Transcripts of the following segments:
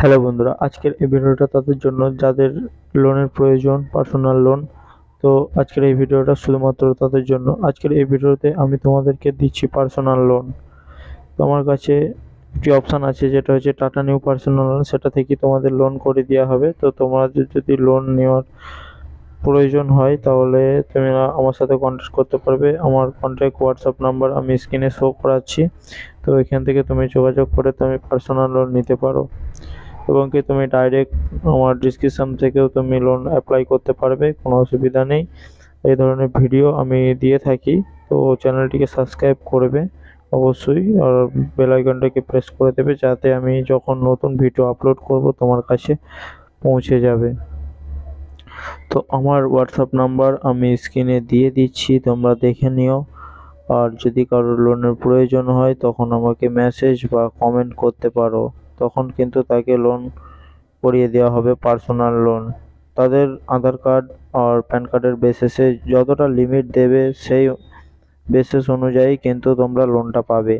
Hello বন্ধুরা, আজকের এই ভিডিওটা তাদের জন্য যাদের লোনের প্রয়োজন পার্সোনাল লোন তো আজকের এই ভিডিওটা শুধুমাত্র তাদের জন্য। আজকের এই ভিডিওতে আমি তোমাদেরকে দিচ্ছি পার্সোনাল লোন তো আমার কাছে একটি অপশান আছে, যেটা হচ্ছে টাটা নিউ পার্সোনাল লোন সেটা থেকে তোমাদের লোন করে দেওয়া হবে। তো তোমাদের যদি লোন নেওয়ার প্রয়োজন হয়, তাহলে তুমি আমার সাথে কন্ট্যাক্ট করতে পারবে। আমার কন্ট্যাক্ট হোয়াটসঅ্যাপ নাম্বার আমি স্ক্রিনে শো করাচ্ছি। তো এখান থেকে তুমি যোগাযোগ করে তুমি পার্সোনাল লোন নিতে পারো। এবং কি তুমি ডাইরেক্ট আমার ডিসক্রিপশান থেকেও তুমি লোন অ্যাপ্লাই করতে পারবে, কোনো অসুবিধা নেই। এই ধরনের ভিডিও আমি দিয়ে থাকি, তো চ্যানেলটিকে সাবস্ক্রাইব করবে অবশ্যই, আর বেল আইকনটাকে প্রেস করে দেবে যাতে আমি যখন নতুন ভিডিও আপলোড করব তোমার কাছে পৌঁছে যাবে। তো আমার হোয়াটসঅ্যাপ নাম্বার আমি স্ক্রিনে দিয়ে দিচ্ছি, তোমরা দেখে নিও। আর যদি কারোর লোনের প্রয়োজন হয়, তখন আমাকে মেসেজ বা কমেন্ট করতে পারো। তখন কিন্তু তাকে লোন করিয়ে দেওয়া হবে পার্সোনাল লোন তাদের আধার কার্ড আর প্যান কার্ডের বেসিসে যতটা লিমিট দেবে সেই বেসিস অনুযায়ী কিন্তু তোমরা লোনটা পাবে।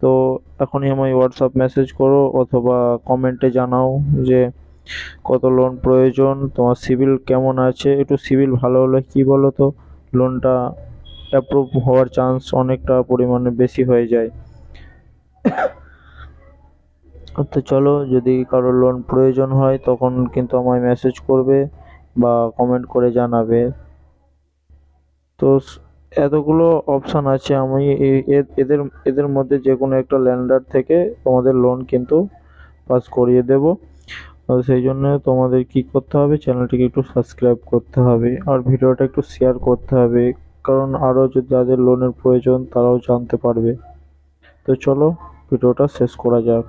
তো এখনই আমায় হোয়াটসঅ্যাপ মেসেজ করো অথবা কমেন্টে জানাও যে কত লোন প্রয়োজন, তোমার সিবিল কেমন আছে? একটু সিবিল ভালো হলে কি বলো তো লোনটা অ্যাপ্রুভ হওয়ার চান্স অনেকটা পরিমাণে বেশি হয়ে যায়। তো চলো। যদি কারও লোন প্রয়োজন হয়, তখন কিন্তু আমায় মেসেজ করবে বা কমেন্ট করে জানাবে। তো এতগুলো অপশান আছে। আমি এদের এদের মধ্যে যে কোনো একটা ল্যান্ডার থেকে তোমাদের লোন কিন্তু পাস করিয়ে দেব। সেই জন্য তোমাদের কি করতে হবে? চ্যানেলটিকে একটু সাবস্ক্রাইব করতে হবে আর ভিডিওটা একটু শেয়ার করতে হবে। কারণ আরও যদি যাদের লোনের প্রয়োজন, তারাও জানতে পারবে। তো চলো, ভিডিওটা শেষ করা যাক।